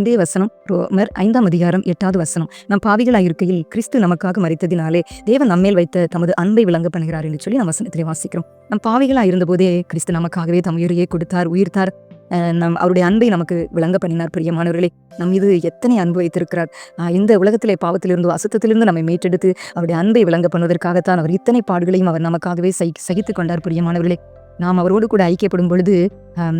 இன்றைய வசனம் ரோமர் ஐந்தாம் அதிகாரம் எட்டாவது வசனம். நம் பாவிகளாயிருக்கையில் கிறிஸ்து நமக்காக மறித்ததினாலே தேவன் நம்மேல் வைத்த தமது அன்பை விளங்க பண்ணுகிறார் என்று சொல்லி நம்ம வசனத்திலே வாசிக்கிறோம். நம் பாவிகளாக இருந்தபோதே கிறிஸ்து நமக்காகவே தம் உயிரையே கொடுத்தார் உயிர்த்தார். நம் அவருடைய அன்பை நமக்கு விளங்க பண்ணினார் பிரியமானவர்களே. நம் மீது எத்தனை அன்பு வைத்திருக்கிறார். இந்த உலகத்திலே பாவத்திலிருந்து அசுத்தத்திலிருந்து நம்மை மீட்டெடுத்து அவருடைய அன்பை விளங்க பண்ணுவதற்காகத்தான் அவர் இத்தனை பாடுகளையும் அவர் நமக்காகவே சகி சகித்து கொண்டார் பிரியமானவர்களே. நாம் அவரோடு கூட ஐக்கியப்படும் பொழுது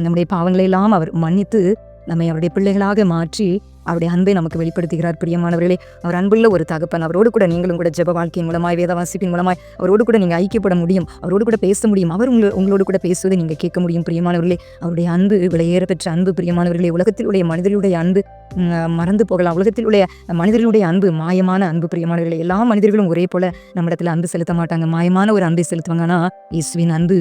நம்முடைய பாவங்களை எல்லாம் அவர் மன்னித்து நம்மை அவருடைய பிள்ளைகளாக மாற்றி அவருடைய அன்பை நமக்கு வெளிப்படுத்துகிறார். பிரியமானவர்களே அவர் அன்புள்ள ஒரு தகப்பன். அவரோடு கூட நீங்களும் கூட ஜெப வாழ்க்கையின் மூலமாய் வேத வாசிப்பின் மூலமாய் அவரோடு கூட நீங்கள் ஐக்கியப்பட முடியும். அவரோடு கூட பேச முடியும். அவர் உங்கள உங்களோடு கூட பேசுவதை நீங்கள் கேட்க முடியும். பிரியமானவர்களே அவருடைய அன்பு விலையேற பெற்ற அன்பு பிரியமானவர்களே உலகத்தில் உடைய மனிதர்களுடைய அன்பு மறந்து போகலாம். உலகத்தில் உடைய மனிதர்களுடைய அன்பு மாயமான அன்பு பிரியமானவர்களே. எல்லா மனிதர்களும் ஒரே போல நம்மிடத்தில் அன்பு செலுத்த மாட்டாங்க. மாயமான ஒரு அன்பை செலுத்துவாங்க. ஆனால் இயேசுவின் அன்பு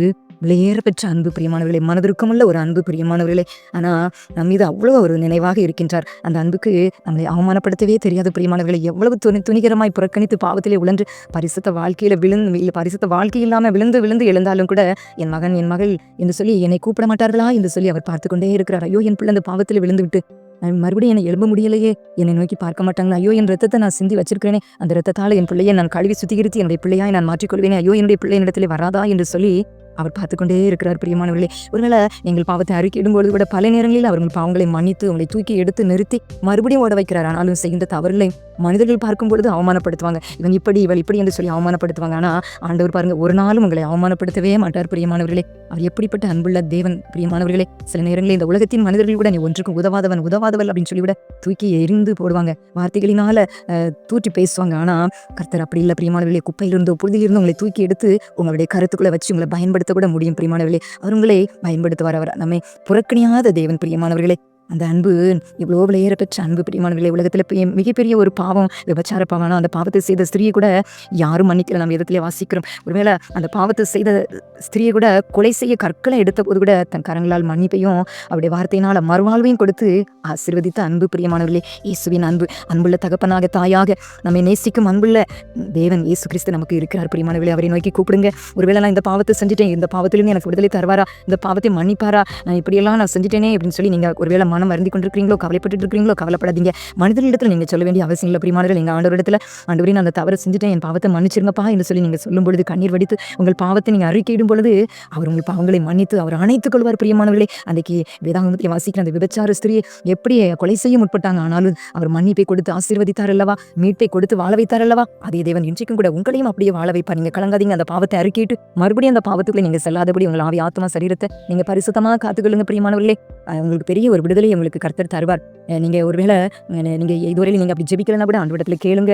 விலையேற பெற்ற அன்பு பிரியமானவர்களே. மனதிற்கமுள்ள ஒரு அன்பு பிரியமானவர்களே. ஆனால் நம் மீது அவ்வளோ ஒரு நினைவாக இருக்கின்றார். அந்த அன்பு அன்புக்கு நம்மளை அவமானப்படுத்தவே தெரியாது பிரியமானவர்களை. எவ்வளவு துணி துணிகரமாய் புறக்கணித்து பாவத்திலே உழன்று பரிசுத்த வாழ்க்கையில விழுந்து இல்லை பரிசுத்த வாழ்க்கை இல்லாம விழுந்து விழுந்து எழுந்தாலும் கூட என் மகன் என் மகள் என்று சொல்லி என்னை கூப்பிட மாட்டார்களா என்று சொல்லி அவர் பார்த்து கொண்டே இருக்கிறார். ஐயோ என் பிள்ளை அந்த பாவத்தில் விழுந்து விட்டு மறுபடியும் என்னை எழும்ப முடியலையே. என்னை நோக்கி பார்க்க மாட்டாங்களா? ஐயோ என் ரத்தத்தை நான் சிந்தி வச்சிருக்கிறேனே. அந்த ரத்தத்தால் என் பிள்ளையை நான் கழுவி சுத்திகரித்து என்னுடைய பிள்ளையாய் நான் மாற்றிக்கொள்வேனே. ஐயோ என்னுடைய பிள்ளை இடத்துல வராதா என்று சொல்லி அவர் பார்த்து கொண்டே இருக்கிறார் பிரியமானவர்களே. ஒருவேளை எங்கள் பாவத்தை அறிக்கையிடும்பொழுது கூட பல நேரங்களில் அவர்கள் பாவங்களை மன்னித்து அவங்களை தூக்கி எடுத்து நிறுத்தி மறுபடியும் ஓட வைக்கிறார். ஆனாலும் செய்கின்ற தவறுகளை மனிதர்கள் பார்க்கும் பொழுது அவமானப்படுத்துவாங்க. இவன் இப்படி இவள் இப்படி என்று சொல்லி அவமானப்படுத்துவாங்க. ஆனால் ஆண்டவர் பாருங்க ஒரு நாளும் உங்களை அவமானப்படுத்தவே மாட்டார் பிரியமானவர்களே. அவர் எப்படிப்பட்ட அன்புள்ள தேவன் பிரியமானவர்களே. சில நேரங்களில் இந்த உலகத்தின் மனிதர்கள் கூட நீ ஒன்றுக்கும் உதவாதவன் உதவாதவள் அப்படின்னு சொல்லிவிட தூக்கி எரிந்து போடுவாங்க. வார்த்தைகளினால தூற்றி பேசுவாங்க. ஆனால் கர்த்தர் அப்படி இல்லை பிரியமானவர்களே. குப்பையிலிருந்தோ புழுதியிலிருந்தோ உங்களை தூக்கி எடுத்து உங்களுடைய கருத்துக்களை வச்சு உங்களை பயன்படுத்த கூட முடியும் பிரியமானவர்களே. அவர் உங்களை பயன்படுத்துவார் அவர் நம்மை புறக்கணியாத தேவன் பிரியமானவர்களே. அந்த அன்பு இவ்வளோ விலையேற பெற்ற அன்பு பிரியமானவர்களே உலகத்தில் பெரிய மிகப்பெரிய ஒரு பாவம் விபச்சார பாவம்னா அந்த பாவத்தை செய்த ஸ்திரியை கூட யாரும் மன்னிக்கல. நம்ம விதத்திலே வாசிக்கிறோம். ஒருவேளை அந்த பாவத்தை செய்த ஸ்திரியை கூட கொலை செய்ய கற்களை எடுத்த போது கூட தன் கரங்களால் மன்னிப்பையும் அவருடைய வார்த்தையினால் மறுவாழ்வையும் கொடுத்து ஆசீர்வதித்த அன்பு பிரியமானவர்களே இயேசுவின் அன்பு. அன்புள்ள தகப்பனாக தாயாக நம்மை நேசிக்கும் அன்புள்ள தேவன் இயேசு கிறிஸ்து நமக்கு இருக்கிறார். பிரியமானவர்களே அவரை நோக்கி கூப்பிடுங்க. ஒருவேளை நான் இந்த பாவத்தை செஞ்சுட்டேன் இந்த பாவத்திலிருந்து எனக்கு விடுதலை தருவாரா? இந்த பாவத்தை மன்னிப்பாரா? நான் இப்படியெல்லாம் நான் செஞ்சுட்டேனே அப்படின்னு சொல்லி நீங்கள் ஒருவேளை மனம் வருந்தி கொண்டிருக்கிறீங்களோ கவலைப்பட்டு இருக்கிறீங்களோ கவலைப்படாதீங்க மனிதர்களிடத்தில் நீங்கள் சொல்ல வேண்டிய அவசியம் இல்லை பிரியமானவர்கள் எங்கள் ஆண்டவரிடத்தில் ஆண்டவரே நான் அந்த தவறை செஞ்சுட்டேன் என் பாவத்தை மன்னிச்சிருங்கப்பா என்று சொல்லி நீங்கள் சொல்லும் பொழுது கண்ணீர் வடித்து உங்கள் பாவத்தை நீங்கள் அறிக்கையிடும் பொழுது அவர் உங்கள் பாவங்களை மன்னித்து அவர் அணைத்துக் கொள்வார் பிரியமானவர்களே. அன்றைக்கு வேதாங்கத்தில் வாசிக்கிற அந்த விபச்சார ஸ்திரியை எப்படி கொலை செய்ய முற்பட்டாங்க? ஆனாலும் அவர் மன்னிப்பை கொடுத்து ஆசீர்வதித்தார் அல்லவா? மீட்பை கொடுத்து வாழ வைத்தார் அல்லவா? அதே தேவன் இன்றைக்கும் கூட உங்களையும் அப்படியே வாழ வைப்பார். நீங்க கலங்காதீங்க. அந்த பாவத்தை அறிக்கையிட்டு மறுபடியும் அந்த பாவத்துக்குள்ளே நீங்கள் செல்லாதபடி உங்கள் ஆவி ஆத்மா சரீரத்தை நீங்கள் பரிசுத்தமாக காத்துக்கொள்ளுங்க பிரியமானவர்களே. அவங்களுக்கு உங்களுக்கு பெரிய ஒரு விடுதலை உங்களுக்கு கருத்தர் தருவார். நீங்கள் ஒருவேளை நீங்கள் இதுவரையில் நீங்கள் அப்படி ஜெபிக்கலைன்னா கூட ஆண்டவரத்துல கேளுங்க.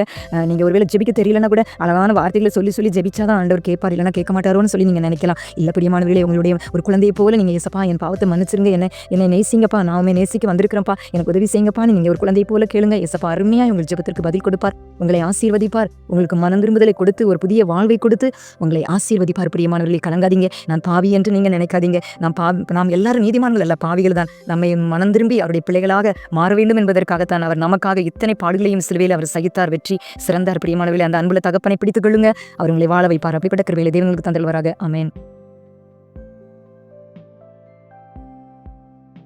நீங்கள் ஒருவேளை ஜெபிக்க தெரியலனா கூட அழகான வார்த்தைகளை சொல்லி சொல்லி ஜெபிச்சாதான் ஆண்டவர் கேட்பார். இல்லைன்னா கேட்க மாட்டாரோன்னு சொல்லி நீங்கள் நினைக்கலாம். இல்லை பிரியமானவர்களே உங்களுடைய ஒரு குழந்தையை போல நீங்கள் ஏசப்பா என் பாவத்தை மன்னிச்சிருங்க. என்ன என்னை நேசிங்கப்பா. நான் உண்மை நேசிக்க வந்திருக்கிறேன்ப்பா. எனக்கு உதவி செய்யுங்கப்பா. நீங்க ஒரு குழந்தையை போல கேளுங்க. ஏசப்பா அருமையாக உங்கள் ஜெபத்திற்கு பதில் கொடுப்பார். உங்களை ஆசீர்வதிப்பார். உங்களுக்கு மனம் திரும்புதலை கொடுத்து ஒரு புதிய வாழ்வை கொடுத்து உங்களை ஆசீர்வதிப்பார். பிரியமானவர்களே கலங்காதீங்க. நான் பாவி என்று நீங்கள் நினைக்காதீங்க. நாம் பா நாம் எல்லாரும் நீதிமான்கள் அல்ல. பாவிகள் தான். நம்மை மனம் திரும்பி அவருடைய பிள்ளைகளாக மாற வேண்டும் என்பதற்காகத்தான் அவர் நமக்காக இத்தனை பாடுகளையும் சிலுவையில் அவர் சகித்தார். வெற்றி சிறந்தார். பிரியமானவர்களே அந்த அன்புல தகப்பனை பிடித்துக் கொள்ளுங்க. அவர் உங்களை வாழ வைப்பார். அப்படிப்பட்ட கிருவையில் தேவங்களுக்கு தந்தல்வராக அமேன்